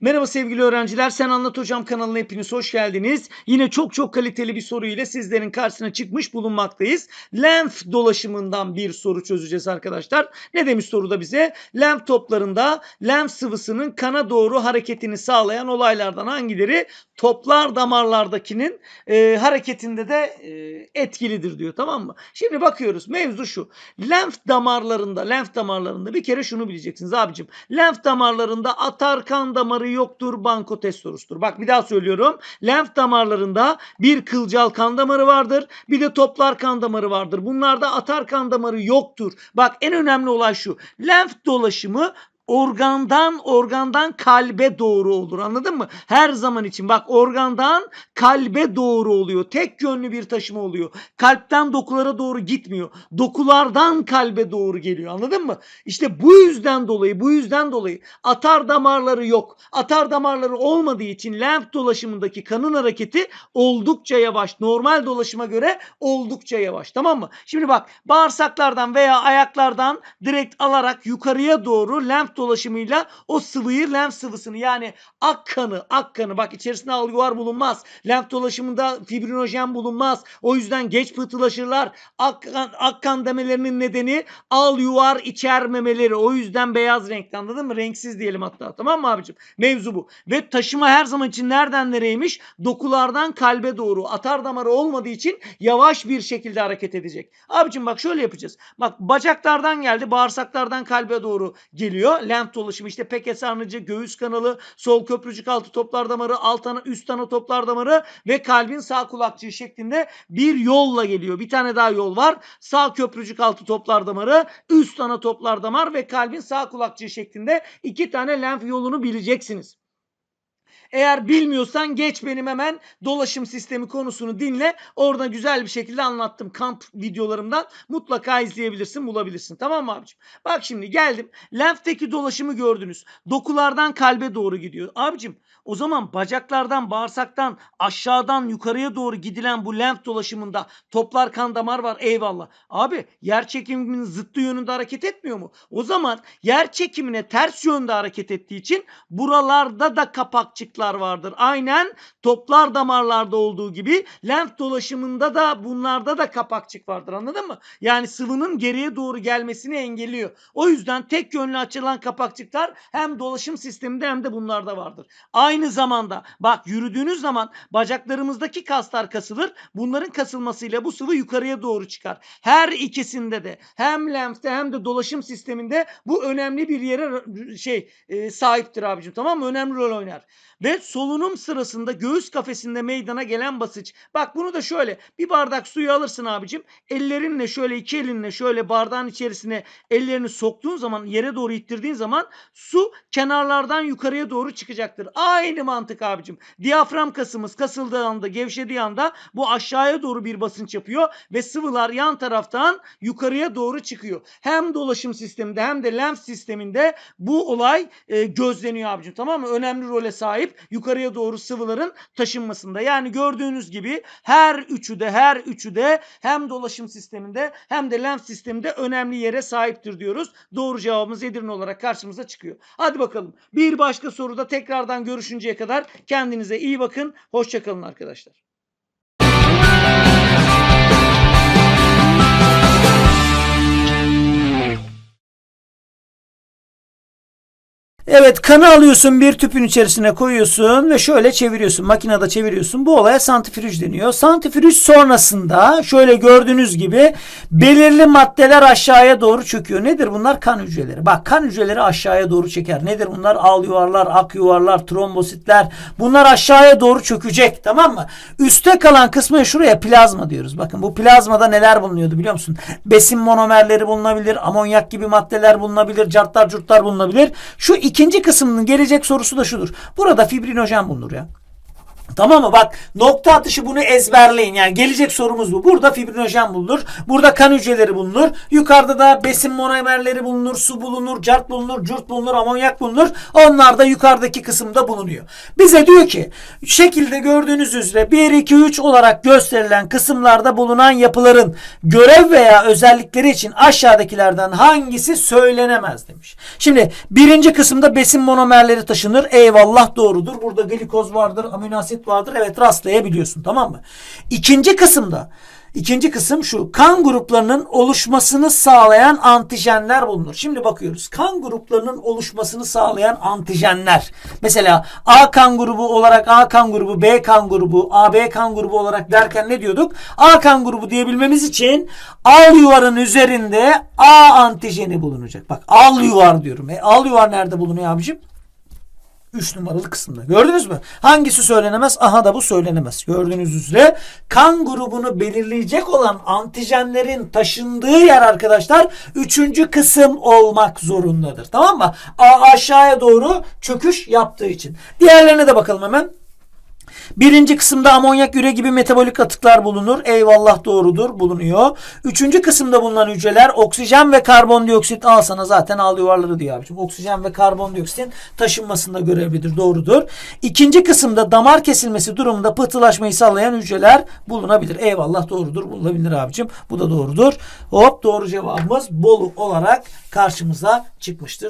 Merhaba sevgili öğrenciler. Sen Anlat Hocam kanalına hepiniz hoş geldiniz. Yine çok çok kaliteli bir soru ile sizlerin karşısına çıkmış bulunmaktayız. Lenf dolaşımından bir soru çözeceğiz arkadaşlar. Ne demiş soruda bize? Lenf toplarında lenf sıvısının kana doğru hareketini sağlayan olaylardan hangileri toplar damarlardakinin e, hareketinde de e, etkilidir diyor tamam mı? Şimdi bakıyoruz mevzu şu. Lenf damarlarında, lenf damarlarında bir kere şunu bileceksiniz abicim. Lenf damarlarında atar kan damarı yoktur, bankotestorustur. Bak bir daha söylüyorum. Lenf damarlarında bir kılcal kan damarı vardır, bir de toplar kan damarı vardır. Bunlarda atar kan damarı yoktur. Bak en önemli olay şu. Lenf dolaşımı organdan organdan kalbe doğru olur anladın mı? Her zaman için bak organdan kalbe doğru oluyor. Tek yönlü bir taşıma oluyor. Kalpten dokulara doğru gitmiyor. Dokulardan kalbe doğru geliyor anladın mı? İşte bu yüzden dolayı bu yüzden dolayı atar damarları yok. Atar damarları olmadığı için lenf dolaşımındaki kanın hareketi oldukça yavaş. Normal dolaşıma göre oldukça yavaş tamam mı? Şimdi bak bağırsaklardan veya ayaklardan direkt alarak yukarıya doğru lenf dolaşımıyla o sıvıyı lenf sıvısını yani ak kanı ak kanı bak içerisinde al yuvar bulunmaz. Lenf dolaşımında fibrinojen bulunmaz. O yüzden geç pıhtılaşırlar. Ak ak kan demelerinin nedeni al yuvar içermemeleri. O yüzden beyaz renkli anladın mı? Renksiz diyelim hatta tamam mı abicim? Mevzu bu. Ve taşıma her zaman için nereden nereymiş? Dokulardan kalbe doğru. Atar damarı olmadığı için yavaş bir şekilde hareket edecek. Abicim bak şöyle yapacağız. Bak bacaklardan geldi. Bağırsaklardan kalbe doğru geliyor. Lenf dolaşımı işte peke sarnıcı, göğüs kanalı, sol köprücük altı toplar damarı, alt ana, üst ana toplar damarı ve kalbin sağ kulakçığı şeklinde bir yolla geliyor. Bir tane daha yol var. Sağ köprücük altı toplar damarı, üst ana toplar damar ve kalbin sağ kulakçığı şeklinde iki tane lenf yolunu bileceksiniz. Eğer bilmiyorsan geç benim hemen dolaşım sistemi konusunu dinle. Orada güzel bir şekilde anlattım kamp videolarımdan. Mutlaka izleyebilirsin, bulabilirsin. Tamam mı abicim? Bak şimdi geldim. Lenfteki dolaşımı gördünüz. Dokulardan kalbe doğru gidiyor. Abicim o zaman bacaklardan, bağırsaktan, aşağıdan yukarıya doğru gidilen bu lenf dolaşımında toplar kan damar var. Eyvallah. Abi yer çekiminin zıttı yönünde hareket etmiyor mu? O zaman yer çekimine ters yönde hareket ettiği için buralarda da kapakçıklar vardır. Aynen toplar damarlarda olduğu gibi lenf dolaşımında da bunlarda da kapakçık vardır. Anladın mı? Yani sıvının geriye doğru gelmesini engelliyor. O yüzden tek yönlü açılan kapakçıklar hem dolaşım sisteminde hem de bunlarda vardır. Aynı zamanda bak yürüdüğünüz zaman bacaklarımızdaki kaslar kasılır. Bunların kasılmasıyla bu sıvı yukarıya doğru çıkar. Her ikisinde de hem lenfte hem de dolaşım sisteminde bu önemli bir yere şey e, sahiptir abicim tamam mı? Önemli rol oynar. Ve solunum sırasında göğüs kafesinde meydana gelen basınç. Bak bunu da şöyle bir bardak suyu alırsın abicim. Ellerinle şöyle iki elinle şöyle bardağın içerisine ellerini soktuğun zaman yere doğru ittirdiğin zaman su kenarlardan yukarıya doğru çıkacaktır. Aynı mantık abicim. Diyafram kasımız kasıldığı anda gevşediği anda bu aşağıya doğru bir basınç yapıyor ve sıvılar yan taraftan yukarıya doğru çıkıyor. Hem dolaşım sisteminde hem de lenf sisteminde bu olay e, gözleniyor abicim tamam mı? Önemli role sahip yukarıya doğru sıvıların taşınmasında. Yani gördüğünüz gibi her üçü de her üçü de hem dolaşım sisteminde hem de lenf sisteminde önemli yere sahiptir diyoruz. Doğru cevabımız Edirne olarak karşımıza çıkıyor. Hadi bakalım. Bir başka soruda tekrardan görüşünceye kadar kendinize iyi bakın. Hoşçakalın arkadaşlar. Evet kanı alıyorsun bir tüpün içerisine koyuyorsun ve şöyle çeviriyorsun. Makinede çeviriyorsun. Bu olaya santrifüj deniyor. Santrifüj sonrasında şöyle gördüğünüz gibi belirli maddeler aşağıya doğru çöküyor. Nedir bunlar? Kan hücreleri. Bak kan hücreleri aşağıya doğru çeker. Nedir bunlar? Al yuvarlar, ak yuvarlar, trombositler. Bunlar aşağıya doğru çökecek. Tamam mı? Üste kalan kısmı şuraya plazma diyoruz. Bakın bu plazmada neler bulunuyordu biliyor musun? Besin monomerleri bulunabilir. Amonyak gibi maddeler bulunabilir. Cartlar curtlar bulunabilir. Şu ikinci kısmının gelecek sorusu da şudur. Burada fibrinojen bulunur ya. Tamam mı? Bak nokta atışı bunu ezberleyin. Yani gelecek sorumuz bu. Burada fibrinojen bulunur. Burada kan hücreleri bulunur. Yukarıda da besin monomerleri bulunur. Su bulunur. Cart bulunur. Cürt bulunur. Amonyak bulunur. Onlar da yukarıdaki kısımda bulunuyor. Bize diyor ki şekilde gördüğünüz üzere 1, 2, 3 olarak gösterilen kısımlarda bulunan yapıların görev veya özellikleri için aşağıdakilerden hangisi söylenemez demiş. Şimdi birinci kısımda besin monomerleri taşınır. Eyvallah doğrudur. Burada glikoz vardır, amino asit vardır. Evet rastlayabiliyorsun tamam mı? İkinci kısımda İkinci kısım şu. Kan gruplarının oluşmasını sağlayan antijenler bulunur. Şimdi bakıyoruz. Kan gruplarının oluşmasını sağlayan antijenler. Mesela A kan grubu olarak A kan grubu, B kan grubu, AB kan grubu olarak derken ne diyorduk? A kan grubu diyebilmemiz için al yuvarın üzerinde A antijeni bulunacak. Bak al yuvar diyorum. E, al yuvar nerede bulunuyor abicim? 3 numaralı kısımda. Gördünüz mü? Hangisi söylenemez? Aha da bu söylenemez. Gördüğünüz üzere kan grubunu belirleyecek olan antijenlerin taşındığı yer arkadaşlar 3. kısım olmak zorundadır. Tamam mı? A aşağıya doğru çöküş yaptığı için. Diğerlerine de bakalım hemen. Birinci kısımda amonyak üre gibi metabolik atıklar bulunur. Eyvallah doğrudur bulunuyor. Üçüncü kısımda bulunan hücreler oksijen ve karbondioksit al sana zaten al yuvarları diyor abicim. Oksijen ve karbondioksitin taşınmasında görevlidir. Doğrudur. İkinci kısımda damar kesilmesi durumunda pıhtılaşmayı sağlayan hücreler bulunabilir. Eyvallah doğrudur bulunabilir abicim. Bu da doğrudur. Hop doğru cevabımız Bolu olarak karşımıza çıkmıştır.